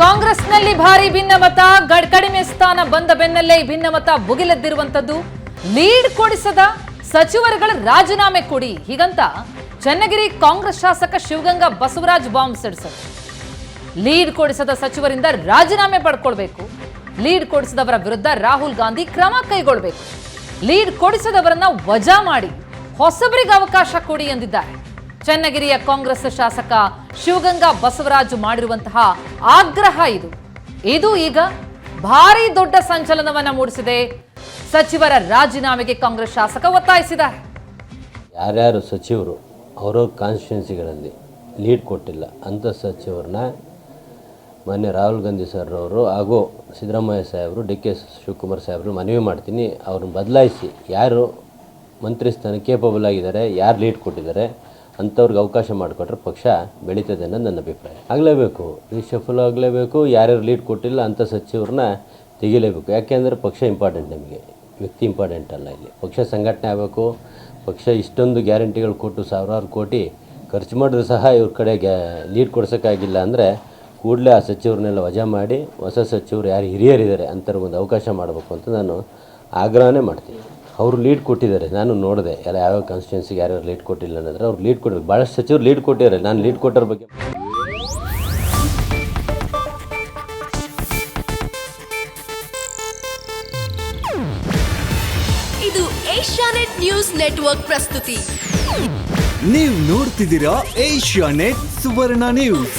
ಕಾಂಗ್ರೆಸ್ನಲ್ಲಿ ಭಾರಿ ಭಿನ್ನಮತ ಕಡಿಮೆ ಸ್ಥಾನ ಬಂದ ಬೆನ್ನಲ್ಲೇ ಭಿನ್ನಮತ ಭುಗಿಲೆದ್ದಿರುವಂತದ್ದು ಲೀಡ್ ಕೊಡಿಸದ ಸಚಿವರುಗಳ ರಾಜೀನಾಮೆ ಕೊಡಿ, ಹೀಗಂತ ಚನ್ನಗಿರಿ ಕಾಂಗ್ರೆಸ್ ಶಾಸಕ ಶಿವಗಂಗಾ ಬಸವರಾಜ್ ಬಾಂಬ್ ಸಿಡಿಸರು ಲೀಡ್ ಕೊಡಿಸದ ಸಚಿವರಿಂದ ರಾಜೀನಾಮೆ ಪಡ್ಕೊಳ್ಬೇಕು. ಲೀಡ್ ಕೊಡಿಸದವರ ವಿರುದ್ಧ ರಾಹುಲ್ ಗಾಂಧಿ ಕ್ರಮ ಕೈಗೊಳ್ಳಬೇಕು ಲೀಡ್ ಕೊಡಿಸದವರನ್ನ ವಜಾ ಮಾಡಿ, ಹೊಸಬರಿಗೆ ಅವಕಾಶ ಕೊಡಿ ಎಂದಿದ್ದಾರೆ. ಚನ್ನಗಿರಿಯ ಕಾಂಗ್ರೆಸ್ ಶಾಸಕ ಶಿವಗಂಗಾ ಬಸವರಾಜು ಮಾಡಿರುವಂತಹ ಆಗ್ರಹ ಇದು. ಇದು ಈಗ ಭಾರಿ ದೊಡ್ಡ ಸಂಚಲನವನ್ನ ಮೂಡಿಸಿದೆ. ಸಚಿವರ ರಾಜೀನಾಮೆಗೆ ಕಾಂಗ್ರೆಸ್ ಶಾಸಕ ಒತ್ತಾಯಿಸಿದ್ದಾರೆ. ಯಾರ್ಯಾರು ಸಚಿವರು ಅವರವ್ರ ಕಾನ್ಸ್ಟಿಟ್ಯೂನ್ಸಿಗಳಲ್ಲಿ ಲೀಡ್ ಕೊಟ್ಟಿಲ್ಲ, ಅಂತ ಸಚಿವರನ್ನ ಮಾನ್ಯ ರಾಹುಲ್ ಗಾಂಧಿ ಸರ್ ಅವರು ಹಾಗೂ ಸಿದ್ದರಾಮಯ್ಯ ಸಾಹೇಬರು, ಡಿ ಕೆ ಶಿವಕುಮಾರ್ ಸಾಹೇಬರು ಮನವಿ ಮಾಡ್ತೀನಿ. ಅವ್ರನ್ನ ಬದಲಾಯಿಸಿ ಯಾರು ಮಂತ್ರಿ ಸ್ಥಾನ ಕೇಪಬಲ್ ಆಗಿದ್ದಾರೆ, ಯಾರು ಲೀಡ್ ಕೊಟ್ಟಿದ್ದಾರೆ ಅಂಥವ್ರಿಗೆ ಅವಕಾಶ ಮಾಡಿಕೊಟ್ರೆ ಪಕ್ಷ ಬೆಳೀತದೆ ಅನ್ನೋದು ನನ್ನ ಅಭಿಪ್ರಾಯ. ಆಗಲೇಬೇಕು. ರಿಶಫಲ್ ಆಗಲೇಬೇಕು. ಯಾರ್ಯಾರು ಲೀಡ್ ಕೊಟ್ಟಿಲ್ಲ ಅಂಥ ಸಚಿವರನ್ನ ತೆಗಿಲೇಬೇಕು. ಯಾಕೆಂದರೆ ಪಕ್ಷ ಇಂಪಾರ್ಟೆಂಟ್ ನಮಗೆ. ವ್ಯಕ್ತಿ ಇಂಪಾರ್ಟೆಂಟ್ ಅಲ್ಲ ಇಲ್ಲಿ. ಪಕ್ಷ ಸಂಘಟನೆ ಆಗಬೇಕು. ಪಕ್ಷ ಇಷ್ಟೊಂದು ಗ್ಯಾರಂಟಿಗಳು ಕೊಟ್ಟು ಸಾವಿರಾರು ಕೋಟಿ ಖರ್ಚು ಮಾಡಿದ್ರು ಸಹ ಇವ್ರ ಕಡೆ ಗ್ಯಾ, ಲೀಡ್ ಕೊಡ್ಸೋಕ್ಕಾಗಿಲ್ಲ ಅಂದರೆ ಕೂಡಲೇ ಆ ಸಚಿವರನ್ನೆಲ್ಲ ವಜಾ ಮಾಡಿ ಹೊಸ ಸಚಿವರು ಯಾರು ಹಿರಿಯರಿದ್ದಾರೆ ಅಂಥವ್ರಿಗೊಂದು ಅವಕಾಶ ಮಾಡಬೇಕು ಅಂತ ನಾನು ಆಗ್ರಹನೇ ಮಾಡ್ತೀನಿ. ಅವರು ಲೀಡ್ ಕೊಟ್ಟಿದ್ದಾರೆ. ನಾನು ನೋಡಿದೆ ಎಲ್ಲ ಯಾವ್ಯಾವ ಕಾನ್ಸ್ಟಿಟ್ಯೂನ್ಸಿಗೆ ಯಾರ್ಯಾರು ಲೀಡ್ ಕೊಟ್ಟಿಲ್ಲ ಅನ್ನೋದ್ರೆ ಅವ್ರು ಲೀಡ್ ಕೊಟ್ಟಿದ್ದಾರೆ. ಭಾಳಷ್ಟು ಸಚಿವರು ಲೀಡ್ ಕೊಟ್ಟಿದ್ದಾರೆ. ನಾನು ಲೀಡ್ ಕೊಟ್ಟರ ಬಗ್ಗೆ ಇದು ಏಷ್ಯಾನೆಟ್ ನ್ಯೂಸ್ ನೆಟ್ವರ್ಕ್ ಪ್ರಸ್ತುತಿ. ನೀವು ನೋಡ್ತಿದ್ದೀರಾ ಏಷ್ಯಾ ನೆಟ್ ಸುವರ್ಣ ನ್ಯೂಸ್.